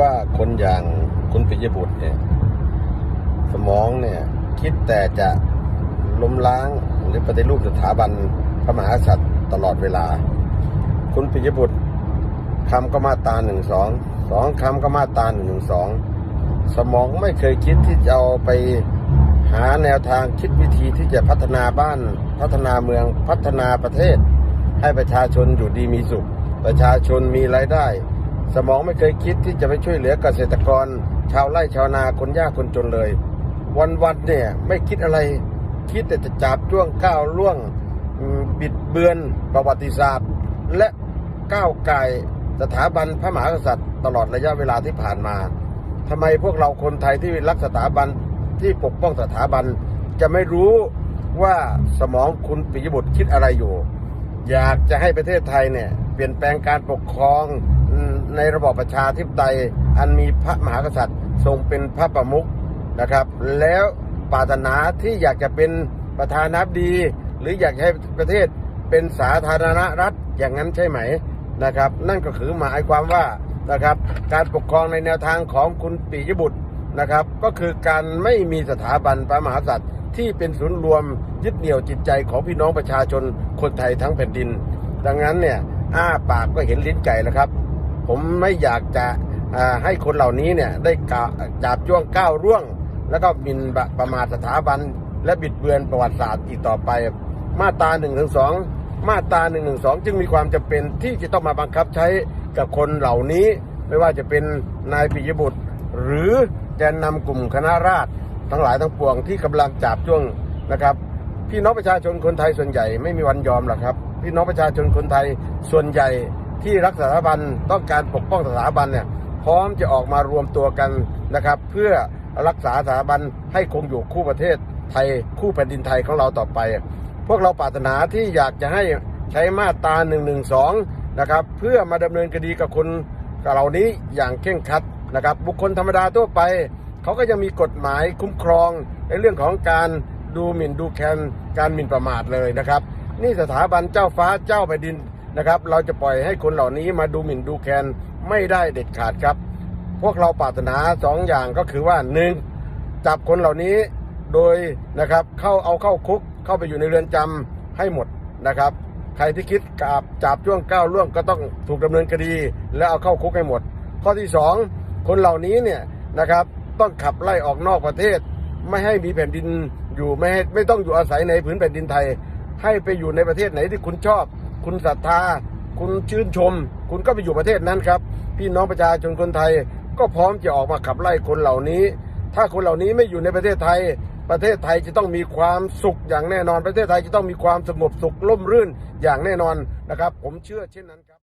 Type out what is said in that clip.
ว่าคนอย่างคุณปิยบุตรเนี่ย สมองเนี่ย คิดแต่จะล้มล้างหรือปฏิรูปสถาบันพระมหากษัตริย์ตลอดเวลา คุณปิยบุตรคำก็มาตาหนึ่งสองสองคำก็มาตาหนึ่งหนึ่งสองสมองไม่เคยคิดที่จะเอาไปหาแนวทางคิดวิธีที่จะพัฒนาบ้าน พัฒนาเมืองพัฒนาประเทศ ให้ประชาชนอยู่ดีมีสุข ประชาชนมีรายได้ สมองไม่เคยคิดที่จะไปช่วยเหลือเกษตรกร ชาวไร่ชาวนาคนยากคนจนเลย วันๆเนี่ยไม่คิดอะไรคิดแต่จะจับจ้วงก้าวล่วงบิดเบือนประวัติศาสตร์ และก้าวไก่สถาบันพระมหากษัตริย์ ตลอดระยะเวลาที่ผ่านมาทำไมพวกเราคนไทยที่รักสถาบันที่ปกป้องสถาบัน จะไม่รู้ว่าสมองคุณปิยบุตรคิดอะไรอยู่ อยากจะให้ประเทศไทยเนี่ยเปลี่ยนแปลงการปกครอง ในระบอบประชาธิปไตยอันมีพระมหากษัตริย์ทรงเป็นพระประมุขนะครับ แล้วปรารถนาที่อยากจะเป็นประธานาธิบดี หรืออยากให้ประเทศเป็นสาธารณรัฐอย่างนั้นใช่ไหมนะครับ นั่นก็คือหมายความว่านะครับการปกครองในแนวทางของคุณปิยบุตรนะครับ ก็คือการไม่มีสถาบันพระมหากษัตริย์ที่เป็นศูนย์รวมยึดเหนี่ยวจิตใจของพี่น้องประชาชนคนไทยทั้งแผ่นดิน ดังนั้นเนี่ยอ้าปากก็เห็นลิ้นไก่แล้วครับ ผมไม่อยากจะให้คนเหล่านี้เนี่ยได้กจับจ้วงก้าวร่วง แล้วก็หมินประประมาทสถาบัน และบิดเบือนประวัติศาสตร์อีกต่อไป มาตรา1นึถึงสมาตรา1นึจึงมีความจำเป็นที่จะต้องมาบังคับใช้กับคนเหล่านี้ ไม่ว่าจะเป็นนายปิยบุตร หรือแกนนำกลุ่มคณะราษฎรทั้งหลายทั้งปวงที่กำลังจับจ้วงนะครับ พี่น้องประชาชนคนไทยส่วนใหญ่ไม่มีวันยอมหรอกครับ พี่น้องประชาชนคนไทยส่วนใหญ่ ที่รักสถาบันต้องการปกป้องสถาบันเนี่ยพร้อมจะออกมารวมตัวกันนะครับ เพื่อรักษาสถาบันให้คงอยู่คู่ประเทศไทยคู่แผ่นดินไทยของเราต่อไป พวกเราปรารถนาที่อยากจะให้ใช้มาตรา1นึนะครับเพื่อมาดำเนินคดีกับคนเหล่านี้อย่างเคร่งครัดนะครับ บุคคลธรรมดาทั่วไป เขาก็ยังมีกฎหมายคุ้มครอง ในเรื่องของการดูหมิ่นดูแคลนการหมิ่นประมาทเลยนะครับ นี่สถาบันเจ้าฟ้าเจ้าแผ่นดิน นะครับ เราจะปล่อยให้คนเหล่านี้มาดูหมิ่นดูแคลนไม่ได้เด็ดขาดครับ พวกเราปรารถนาสองอย่างก็คือว่าหนึ่งจับคนเหล่านี้โดยนะครับเข้าเอาเข้าคุกเข้าไปอยู่ในเรือนจำให้หมดนะครับ ใครที่คิดกาบจับจ้วงก้าวล่วงก็ต้องถูกดำเนินคดี และเอาเข้าคุกให้หมด ข้อที่สองคนเหล่านี้เนี่ยนะครับต้องขับไล่ออกนอกประเทศ ไม่ให้มีแผ่นดินอยู่ไม่ให้ไม่ต้องอยู่อาศัยในผืนแผ่นดินไทย ให้ไปอยู่ในประเทศไหนที่คุณชอบ คุณศรัทธา คุณชื่นชม คุณก็ไปอยู่ประเทศนั้นครับ พี่น้องประชาชนคนไทย ก็พร้อมจะออกมาขับไล่คนเหล่านี้ ถ้าคนเหล่านี้ไม่อยู่ในประเทศไทย ประเทศไทยจะต้องมีความสุขอย่างแน่นอน ประเทศไทยจะต้องมีความสงบสุขร่มรื่นอย่างแน่นอนนะครับ ผมเชื่อเช่นนั้นครับ